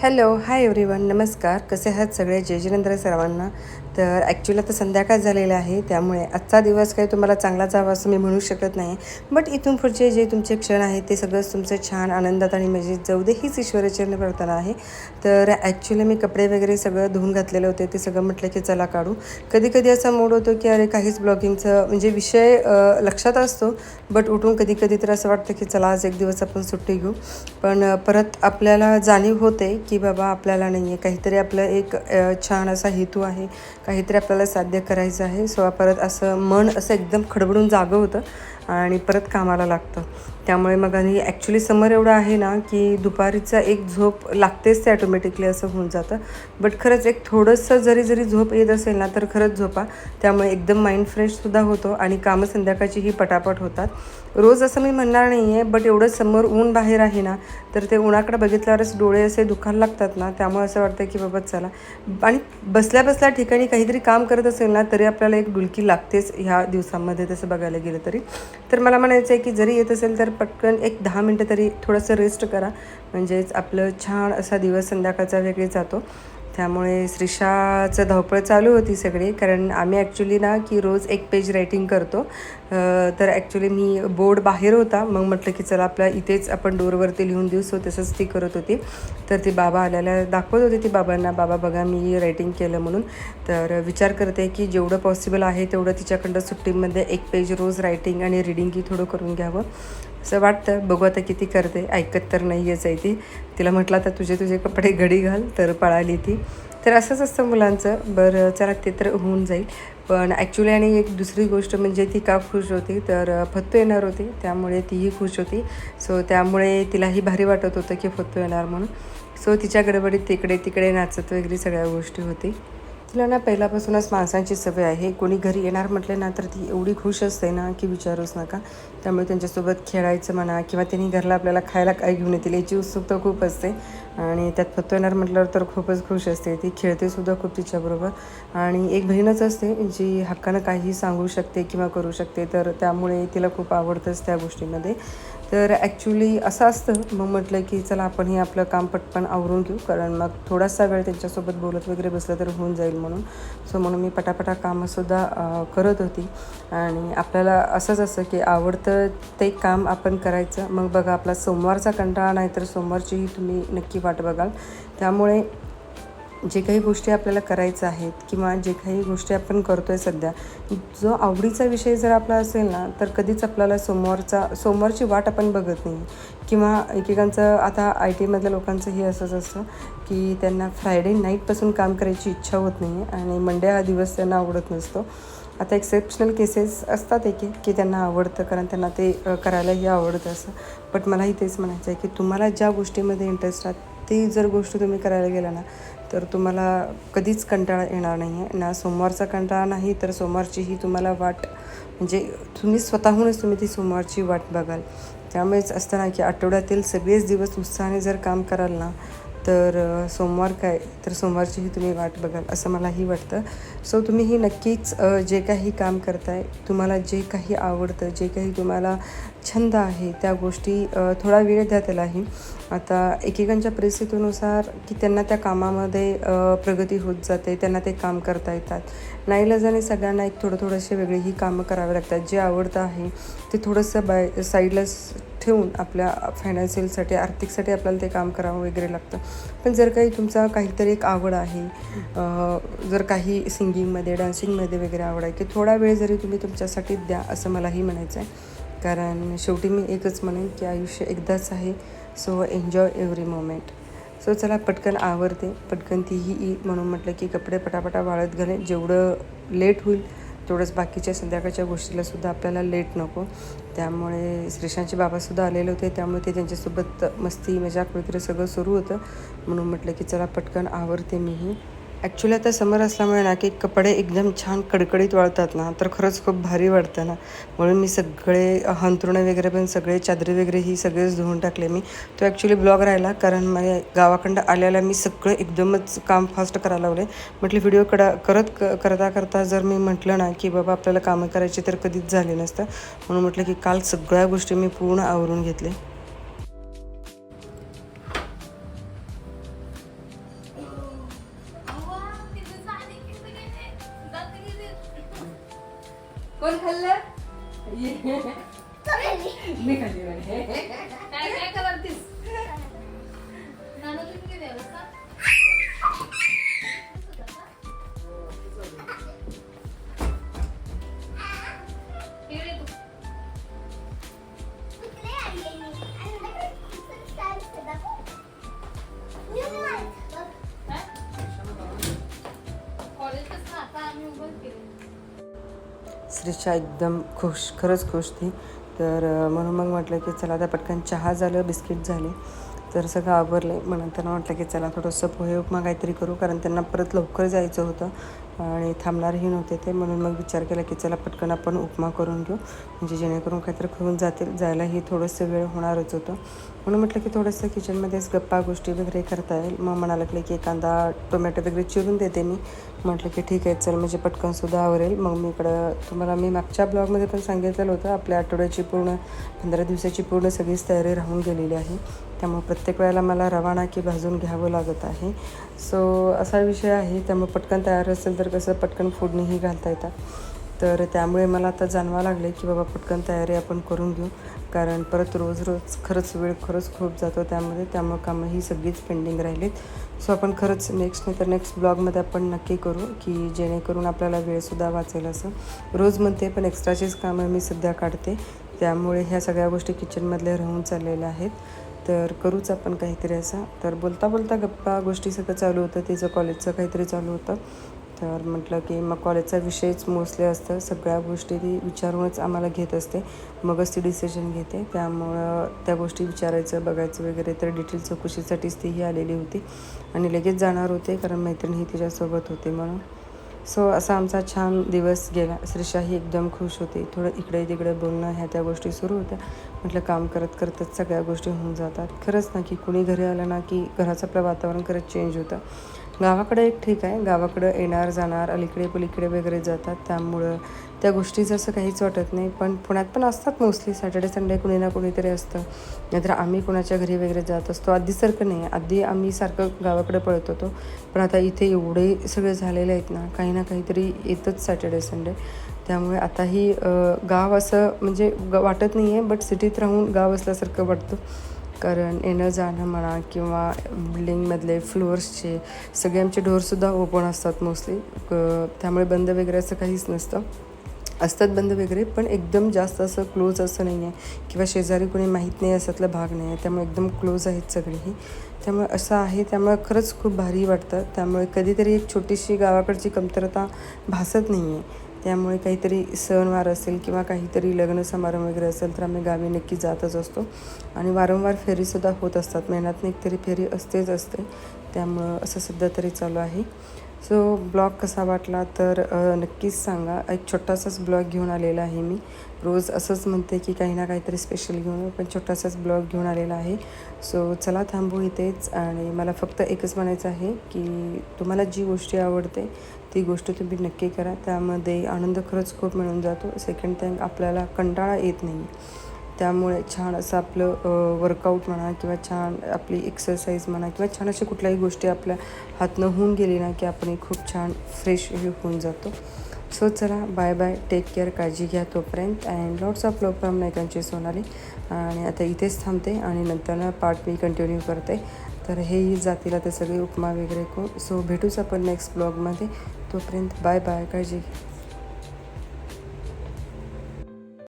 Hello hi everyone नमस्कार. कसे आहात सगळे? जय जिनेंद्र सर्वांना. तर ॲक्च्युली आता संध्याकाळ झालेलं आहे त्यामुळे आजचा दिवस काही तुम्हाला चांगला जावा असं मी म्हणू शकत नाही. बट इथून पुढचे जे तुमचे क्षण आहेत ते सगळंच तुमचे छान आनंदात आणि मजेत जाऊ दे हीच ईश्वराचरण प्रार्थना आहे. तर ॲक्च्युली मी कपडे वगैरे सगळं धुवून घातलेले होते ते सगळं म्हटलं की चला काढू. कधी कधी असा मूड होतो की अरे काहीच ब्लॉगिंगचं म्हणजे विषय लक्षात असतो बट उठून कधी कधी तर असं वाटतं की चला आज एक दिवस आपण सुट्टी घेऊ. पण परत आपल्याला जाणीव होते की बाबा आपल्याला नाही आहे. काहीतरी आपलं एक छान असा हेतू आहे. काहीतरी आपल्याला साध्य करायचं आहे. सो परत असं मन असं एकदम खडबडून जागं होतं आणि परत कामाला लागतं. त्यामुळे मग आणि ॲक्च्युली समर एवढं आहे ना की दुपारीचा एक झोप लागतेच ते ॲटोमॅटिकली असं होऊन जातं. बट खरंच एक थोडंसं जरी जरी झोप येत असेल ना तर खरंच झोपा. त्यामुळे एकदम माइंड फ्रेशसुद्धा होतो आणि कामं संध्याकाळची ही पटापट होतात. रोज असं मी म्हणणार नाही आहे बट एवढं समोर ऊन बाहेर आहे ना तर ते उन्हाकडे बघितल्यावरच डोळे असे दुखायला लागतात ना त्यामुळे असं वाटतं की बाबा चला. आणि बसल्या बसल्या ठिकाणी काहीतरी काम करत असेल ना तरी आपल्याला एक डुलकी लागतेच ह्या दिवसांमध्ये तसं बघायला गेलं तरी. तर मला म्हणायचं आहे की जरी येत असेल तर पटकन एक दहा मिनटं तरी थोडंसं रेस्ट करा. म्हणजेच आपलं छान असा दिवस संध्याकाळचा वेगळे जातो. त्यामुळे श्रीषाचं धावपळ चालू होती सगळी. कारण आम्ही ॲक्च्युली ना की रोज एक पेज रायटिंग करतो. तर ॲक्च्युली मी बोर्ड बाहेर होता. मग म्हटलं की चला आपल्या इथेच आपण डोरवरती लिहून देऊ. सो तसंच ती करत होती. तर ती बाबा आल्याला दाखवत होती ती बाबांना बाबा बघा मी रायटिंग केलं म्हणून. तर विचार करते की जेवढं पॉसिबल आहे तेवढं तिच्याकडं सुट्टीमध्ये एक पेज रोज रायटिंग आणि रिडिंगही थोडं करून घ्यावं. असं वाटतं. बघू आता किती करते. ऐकत तर नाही आहेच आहे ती तिला म्हटलं आता तुझे तुझे कपडे घडी घाल. तर पळाली ती. तर असंच असतं मुलांचं. बरं चला ते तर होऊन जाईल. पण ॲक्च्युली आणि एक दुसरी गोष्ट म्हणजे ती का खुश होती? तर फत्तू येणार होती. त्यामुळे तीही खुश होती. सो त्यामुळे तिलाही भारी वाटत होतं की फत्तू येणार म्हणून. सो तिच्या गडबडीत तिकडे तिकडे नाचत वगैरे सगळ्या गोष्टी होती. तिला ना पहिल्यापासूनच माणसांची सवय आहे. कोणी घरी येणार म्हटले ना तर ती एवढी खुश असते ना की विचारूच नका. त्यामुळे त्यांच्यासोबत खेळायचं म्हणा किंवा त्यांनी घरला आपल्याला खायला काय घेऊन येतील याची उत्सुकता खूप असते. आणि त्यात फक्त येणार म्हटल्यावर तर खूपच खुश असते. ती खेळतेसुद्धा खूप तिच्याबरोबर. आणि एक बहीणच असते जी हक्कानं काही सांगू शकते किंवा करू शकते तर त्यामुळे तिला खूप आवडतंच त्या गोष्टीमध्ये. तर ॲक्च्युली असं असतं. मग म्हटलं की चला आपण हे आपलं काम पटपण आवरून घेऊ. कारण मग थोडासा वेळ त्यांच्यासोबत बोलत वगैरे बसलं तर होऊन जाईल म्हणून. सो म्हणून मी पटापटा कामंसुद्धा करत होती. आणि आपल्याला असंच असतं की आवडतं ते काम आपण करायचं. मग बघा आपला सोमवारचा कंटाळा नाही तर सोमवारचीही तुम्ही नक्की वाट बघाल. त्यामुळे जे काही गोष्टी आपल्याला करायचं आहेत किंवा जे काही गोष्टी आपण करतो आहे सध्या जो आवडीचा विषय जर आपला असेल ना तर कधीच आपल्याला सोमवारचा सोमवारची वाट आपण बघत नाही. किंवा एकेकांचं आता आय टीमधल्या लोकांचंही असंच असतं की त्यांना फ्रायडे नाईटपासून काम करायची इच्छा होत नाही आणि मंडे हा दिवस त्यांना आवडत नसतो. आता एक्सेप्शनल केसेस असतात एक की त्यांना आवडतं कारण त्यांना ते करायलाही आवडतं असं. बट मलाही तेच म्हणायचं आहे की तुम्हाला ज्या गोष्टीमध्ये इंटरेस्ट आहात ती जर गोष्ट तुम्ही करायला गेला ना तर तुम्हाला कधीच कंटाळा येणार नाही आहे ना सोमवारचा कंटाळा नाही तर सोमवारचीही तुम्हाला वाट म्हणजे तुम्ही स्वतःहूनच तुम्ही ती सोमवारची वाट बघाल. त्यामुळेच असताना की आठवड्यातील सगळेच दिवस उत्साहाने जर काम कराल ना तर सोमवार काय तर सोमवारचीही तुम्ही वाट बघाल असं मलाही वाटतं. सो तुम्हीही नक्कीच जे काही काम करताय तुम्हाला जे काही आवडतं जे काही तुम्हाला छंद आहे त्या गोष्टी थोडा वेळ द्या त्यालाही. आता एकेकांच्या परिस्थितीनुसार की त्यांना त्या कामामध्ये प्रगती होत जाते त्यांना ते काम करता येतात. नाईलाजाने सगळ्यांना एक थोडं थोडंसे वेगळीही कामं करावे लागतात. जे आवडतं आहे ते थोडंसं बाय साईडला ठेवून आपल्या फायनान्शियलसाठी आर्थिकसाठी आपल्याला ते काम करावं वगैरे लागतं. पण जर काही तुमचा काहीतरी एक आवड आहे जर काही सिंगिंगमध्ये डान्सिंगमध्ये वगैरे आवड आहे की थोडा वेळ जरी तुम्ही तुमच्यासाठी द्या असं मलाही म्हणायचं आहे. कारण शेवटी मी एकच म्हणेन की आयुष्य एकदाच आहे. So enjoy every moment so चला पटकन आवरते. पटकन तीही ई म्हणून म्हटलं की कपडे पटापटा वाळत घालेन. जेवढं लेट होईल तेवढंच बाकीच्या संध्याकाळच्या गोष्टीला सुद्धा आपल्याला लेट नको. त्यामुळे श्रीशांचे बाबासुद्धा आलेले होते. त्यामुळे ते त्यांच्यासोबत मस्ती मजाक वगैरे सगळं सुरू होतं. म्हणून म्हटलं की चला पटकन आवरते मीही. ॲक्च्युली आता समर असल्यामुळे ना की कपडे एकदम छान कडकडीत वाळतात ना तर खरंच खूप भारी वाटतं ना. म्हणून मी सगळे हंतरुणे वगैरे पण सगळे चादरी वगैरे ही सगळेच धुवून टाकले मी. तो ॲक्च्युली ब्लॉग राहिला कारण माझ्या गावाकडं आल्याला मी सगळं एकदमच काम फास्ट करायला लावले. म्हटलं व्हिडिओ कडा करत क करता करता जर मी म्हटलं ना की बाबा आपल्याला कामं करायची तर कधीच झाले नसतं. म्हणून म्हटलं की काल सगळ्या गोष्टी मी पूर्ण आवरून घेतले मी खाल्ली म्हणे. काय काय करतीस नाना तुम्ही किती वाजता श्रीषा एकदम खुश खरंच खुश ती. तर म्हणून मग म्हटलं की चला आता पटकन चहा झालं बिस्किट झाले. तर सगळं आवरले. म्हणून त्यांना म्हटलं की चला थोडंसं पोहे उपमा काहीतरी करू कारण त्यांना परत लवकर जायचं होतं. आणि थांबणारही नव्हते ते. म्हणून मग विचार केला की चला पटकन आपण उपमा करून घेऊ. म्हणजे जेणेकरून काहीतरी खाऊन जातील जायलाही थोडंसं वेळ होणारच होतं. म्हणून म्हटलं की थोडंसं किचनमध्येच गप्पा गोष्टी वगैरे करता येईल. मग म्हणायला लागले की कांदा टोमॅटो वगैरे चिरून देते मी. म्हटलं की ठीक आहे चल म्हणजे पटकनसुद्धा आवरेल. मग मी इकडं तुम्हाला मी मागच्या ब्लॉगमध्ये पण सांगितलेलं होतं. आपल्या आठवड्याची पूर्ण पंधरा दिवसाची पूर्ण सगळीच तयारी राहून गेलेली आहे. त्यामुळे प्रत्येक वेळेला मला रवाना की भाजून घ्यावं लागत आहे. सो असा विषय आहे. त्यामुळे पटकन तयार असेल तर कसं पटकन फोडणीही घालता येतात. तर त्यामुळे मला आता जाणवा लागले की बाबा पटकन तयारी आपण करून घेऊ. कारण परत रोज रोज खरंच वेळ खरंच खूप जातो त्यामध्ये. त्यामुळे कामं ही सगळीच पेंडिंग राहिलीत. सो आपण खरंच नेक्स्ट नाही तर नेक्स्ट ब्लॉगमध्ये आपण नक्की करू की जेणेकरून आपल्याला वेळसुद्धा वाचेल असं. रोज म्हणते पण एक्स्ट्राचीच कामं मी सध्या काढते. त्यामुळे ह्या सगळ्या गोष्टी किचनमधल्या राहून चाललेल्या आहेत. तर करूच आपण काहीतरी असं. तर बोलता बोलता गप्पा गोष्टी सगळं चालू होतं. तिचं कॉलेजचं काहीतरी चालू होतं. तर म्हटलं की मग कॉलेजचा विषयच मोस्टली असतं. सगळ्या गोष्टी ती विचारूनच आम्हाला घेत असते. मगच ती डिसिजन घेते. त्यामुळं त्या गोष्टी विचारायचं बघायचं वगैरे तर डिटेल चौकशीसाठीच तीही आलेली होती. आणि लगेच जाणार होते कारण मैत्रिणीही ही तिच्यासोबत होती म्हणून. सो असा आमचा छान दिवस गेला. श्रीशाही एकदम खुश होती. थोडं इकडे तिकडे बोलणं ह्या त्या गोष्टी सुरू होत्या. म्हटलं काम करत करतच सगळ्या गोष्टी होऊन जातात. खरंच ना की कुणी घरी आलं ना की घराचं आपलं वातावरण खरंच चेंज होतं. गावाकडे एक ठीक आहे. गावाकडं येणार जाणार अलीकडे पलीकडे वगैरे जातात. त्यामुळं त्या गोष्टीचं असं काहीच वाटत नाही. पण पुण्यात पण असतात मोस्टली सॅटर्डे संडे कुणी ना कुणीतरी असतं. नाहीतर आम्ही कुणाच्या घरी वगैरे जात असतो. आधीसारखं नाही. आधी आम्ही सारखं गावाकडे पळत होतो. पण आता इथे एवढे सगळे झालेले आहेत ना काही ना काहीतरी येतच सॅटर्डे संडे त्यामुळे आताही गाव असं म्हणजे ग वाटत नाही आहे बट सिटीत राहून गाव असल्यासारखं वाटतं. कारण येणं जाणं म्हणा किंवा बिल्डिंगमधले फ्लोअर्सचे सगळे आमचे डोअरसुद्धा ओपन असतात मोस्टली त्यामुळे बंद वगैरे असं काहीच नसतं. असतात बंद वगैरे पण एकदम जास्त असं क्लोज असं नाही आहे किंवा शेजारी कोणी माहीत नाही असातला भाग नाही आहे त्यामुळे एकदम क्लोज आहेत सगळेही. त्यामुळे असं आहे. त्यामुळे खरंच खूप भारी वाटतं. त्यामुळे कधीतरी एक छोटीशी गावाकडची कमतरता भासत नाही आहे त्यामुळे काहीतरी सणवार असेल किंवा काहीतरी लग्न समारंभ वगैरे असेल तर आम्ही गावी नक्की जातच असतो. आणि वारंवार फेरीसुद्धा होत असतात. महिन्यातनं एक तरी फेरी असतेच असते. त्यामुळं असं सध्या तरी चालू आहे. सो ब्लॉग कसा वाटला तर नक्कीच सांगा. एक छोटासाच ब्लॉग घेऊन आलेला आहे मी. रोज असंच म्हणते की काही ना काहीतरी स्पेशल घेऊन पण छोटासाच ब्लॉग घेऊन आलेला आहे. सो चला थांबू इथेच आणि मला फक्त एकच म्हणायचं आहे की तुम्हाला जी गोष्टी आवडते ती गोष्ट तुम्ही नक्की करा. त्यामध्ये आनंद खरंच खूप मिळून जातो. सेकंड थिंग आपल्याला कंटाळा येत नाही. त्यामुळे छान असं आपलं वर्कआउट म्हणा किंवा छान आपली एक्सरसाइज म्हणा किंवा छान अशा कुठल्याही गोष्टी आपल्या हातनं होऊन गेली ना की आपण खूप छान फ्रेश होऊन जातो. सो चला बाय बाय टेक केअर काळजी घ्या तोपर्यंत and lots of love from नायकांची Sonali. आणि आता इथेच थांबते आणि नंतर पार्ट मी कंटिन्यू करते. तर हेही जातील आता सगळे उपमा वगैरे करून. सो भेटूच आपण नेक्स्ट ब्लॉगमध्ये तोपर्यंत बाय बाय काळजी घ्या.